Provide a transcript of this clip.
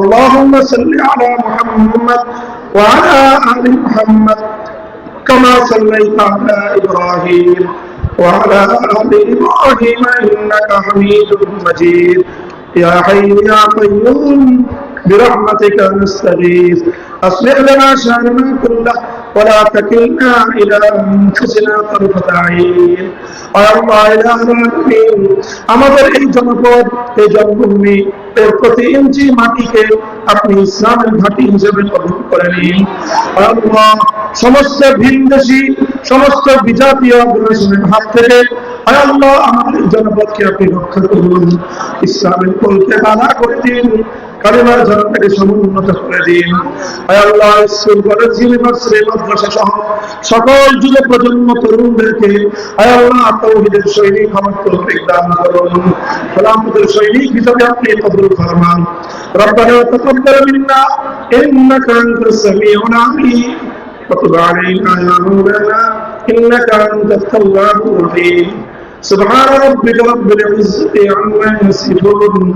اللهم صل على محمد وعلى آل محمد كما صليت على إبراهيم وعلى آل إبراهيم إنك حميد مجيد. يا حي يا قيوم برحمتك نستغيث. أصلح لنا شأننا كله. ولا تكلنا إلى أنفسنا طرفة عين আর আল্লাহ ইলাহা আলামিন আমাদের এই জনপদ এই জন্মভূমি এর প্রতি ইঞ্চি মাটিকে আপনি ইসলামের ঘাঁটি হিসেবে কবুল করে নিন আর আল্লাহ সমস্ত ভিনদেশী সমস্ত বিজাতীয় অগ্রসনের হাত থেকে আর আল্লাহ আমাদের এই জনপদকে আপনি রক্ষা করুন ইসলামের কলকে বাধা করে দিন কালিমার জনতাকে সমুন্নত করে দিন আয় আল্লাহ স্কুল কলেজ ইউনিভার্সিটি মাদ্রাসা সহ সকল যুব প্রজন্ম তরুণদেরকে আয় আল্লাহ তৌহিদের সৈনিক হওয়ার তৌফিক দান করুন সালামতের সৈনিক হিসাবে আপনি কবুল ফরমান ربنا تقبل منا انك انت السميع العليم وتب علينا يا مولانا انك انت التواب الرحيم سبحان ربك رب العزه عما يصفون